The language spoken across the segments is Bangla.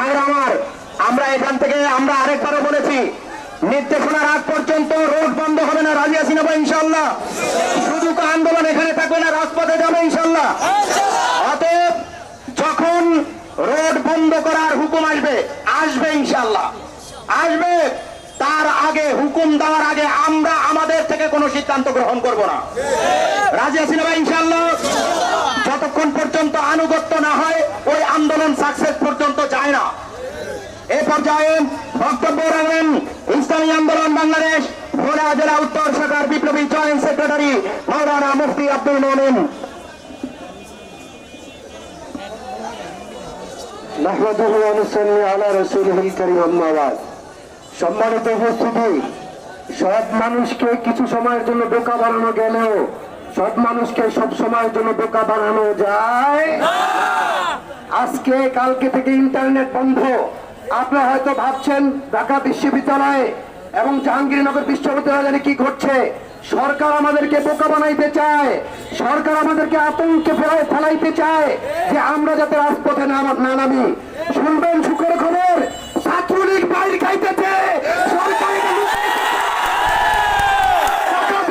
ভাইরা আমার। আমরা এখান থেকে, আমরা আরেকবারও বলেছি, নির্দেশনার আগ পর্যন্ত রোড বন্ধ হবে না, রাজি আছি নেব ইনশাল্লাহ তো আন্দোলন এখানে থাকবে না, রাজপথে যাবে ইনশাল্লাহ অতএব যখন রোড বন্ধ করার হুকুম আসবে আসবে ইনশাল্লাহ আসবে, তার আগে হুকুম দেওয়ার আগে আমরা আমাদের থেকে কোনো সিদ্ধান্ত গ্রহণ করব না। রাজি আছি না ভাই ইনশাল্লাহ যতক্ষণ আন্দোলন সাকসেস পর্যন্ত যায় না। এ পর্যায়ে বক্তব্য রাখবেন ইসলামী আন্দোলন বাংলাদেশ, ভোলা জেলা উত্তর শাখার বিপ্লবী জয়েন্ট সেক্রেটারি মৌলানা মুফতি আব্দুল মোমিন। সম্মানিত উপস্থিতি সব মানুষকে কিছু সময়ের জন্য বোকা বানানো গেলেও সব মানুষকে সব সময়ের জন্য বোকা বানানো যায় আজকে, কালকে থেকে ইন্টারনেট বন্ধ। আপনারা হয়তো ভাবছেন, ঢাকা বিশ্ববিদ্যালয়ে এবং জাহাঙ্গীরনগর বিশ্ববিদ্যালয়ে কি ঘটছে। সরকার আমাদেরকে বোকা বানাইতে চায়। সরকার আমাদেরকে আতঙ্কে ফেলাই ফেলাইতে চায় যে আমরা যাতে রাজপথে না না নামি। শুনবেন সুখের খবর? ছাত্রলীগ বাইর খাইতেছে। সরকার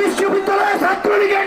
বিশ্ববিদ্যালয়ে ছাত্রলীগের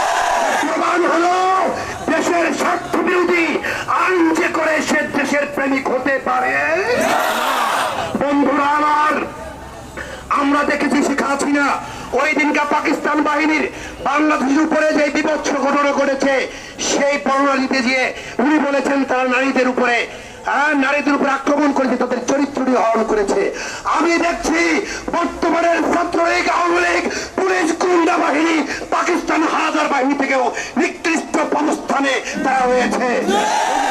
প্রেমিক হতে পারে। বন্ধুরা আমার আমরা দেখেছি শেখ হাসিনা ওই দিনকা পাকিস্তান বাহিনীর বাংলাদেশের উপরে যে বিভৎস ঘটনা ঘটেছে সেই বর্ণনা দিতে গিয়ে উনি বলেছেন তারা নারীদের উপরে হ্যাঁ, নারীদের উপর আক্রমণ করেছে তাদের চরিত্রটি হরণ করেছে। আমি দেখছি বর্তমানের ছাত্রলীগ আওয়ামী লীগ পুলিশ গুন্ডা বাহিনী পাকিস্তান হাজার বাহিনী থেকেও নিকৃষ্ট অবস্থানে তারা আমার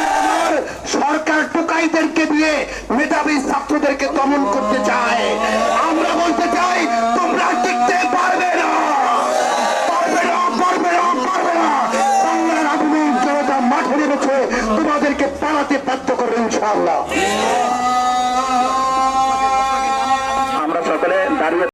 টুকাইদেরকে দিয়ে মেধাবী ছাত্রদেরকে দমন করতে চায়। আমরা বলতে চাই, তোমরা টিকতে পারবে না। মাঠে নেমেছে। তোমাদেরকে পালাতে বাধ্য করবে ইনশাআল্লাহ।